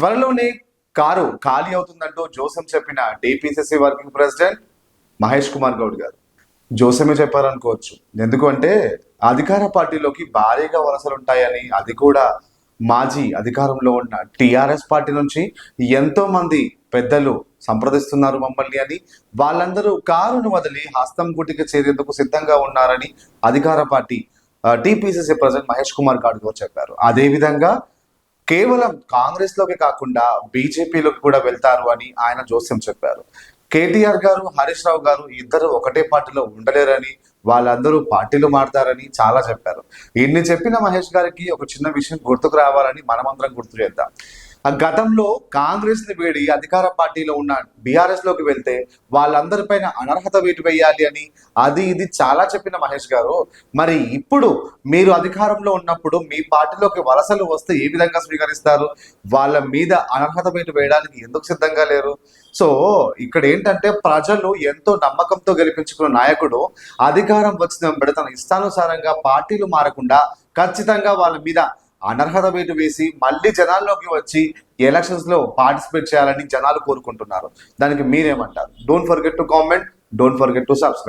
త్వరలోనే కారు ఖాళీ అవుతుందంటూ జోసం చెప్పిన DPCC working president Mahesh Kumar Goud garu. జోసమే చెప్పారనుకోవచ్చు. ఎందుకంటే అధికార పార్టీలోకి భారీగా వలసలు ఉంటాయని అది కూడా మాజీ అధికారంలో ఉన్న టిఆర్ఎస్ పార్టీ నుంచి ఎంతో మంది పెద్దలు సంప్రదిస్తున్నారు మమ్మల్ని అని వాళ్ళందరూ కారును వదిలి హస్తం గుటికి చేరేందుకు సిద్ధంగా ఉన్నారని అధికార party TPCC president Mahesh Kumar Goud garu చెప్పారు. అదేవిధంగా కేవలం కాంగ్రెస్లోకి కాకుండా బీజేపీలోకి కూడా వెళ్తారు అని ఆయన జోస్యం చెప్పారు. కేటీఆర్ గారు హరీష్ రావు గారు ఇద్దరు ఒకటే పార్టీలో ఉండలేరని వాళ్ళందరూ పార్టీలు మారుతారని చాలా చెప్పారు. ఇన్ని చెప్పిన మహేష్ గారికి ఒక చిన్న విషయం గుర్తుకు రావాలని మనమందరం గుర్తు చేద్దాం. ఆ గతంలో కాంగ్రెస్ని వేడి అధికార పార్టీలో ఉన్న బీఆర్ఎస్లోకి వెళ్తే వాళ్ళందరిపైన అనర్హత వేటు వేయాలి అని అది ఇది చాలా చెప్పిన మహేష్ గారు. మరి ఇప్పుడు మీరు అధికారంలో ఉన్నప్పుడు మీ పార్టీలోకి వలసలు వస్తే ఏ విధంగా స్వీకరిస్తారు? వాళ్ళ మీద అనర్హత వేటు వేయడానికి ఎందుకు సిద్ధంగా లేరు? సో ఇక్కడ ఏంటంటే ప్రజలు ఎంతో నమ్మకంతో గెలిపించుకున్న నాయకుడు అధికారం వచ్చిన వెంబడి తన ఇష్టానుసారంగా పార్టీలు మారకుండా ఖచ్చితంగా వాళ్ళ మీద అనర్హత వేటు వేసి మళ్ళీ జనాల్లోకి వచ్చి ఎలక్షన్స్లో పార్టిసిపేట్ చేయాలని జనాలు కోరుకుంటున్నారు. దానికి మీరేమంటారు? Don't forget to comment don't forget to subscribe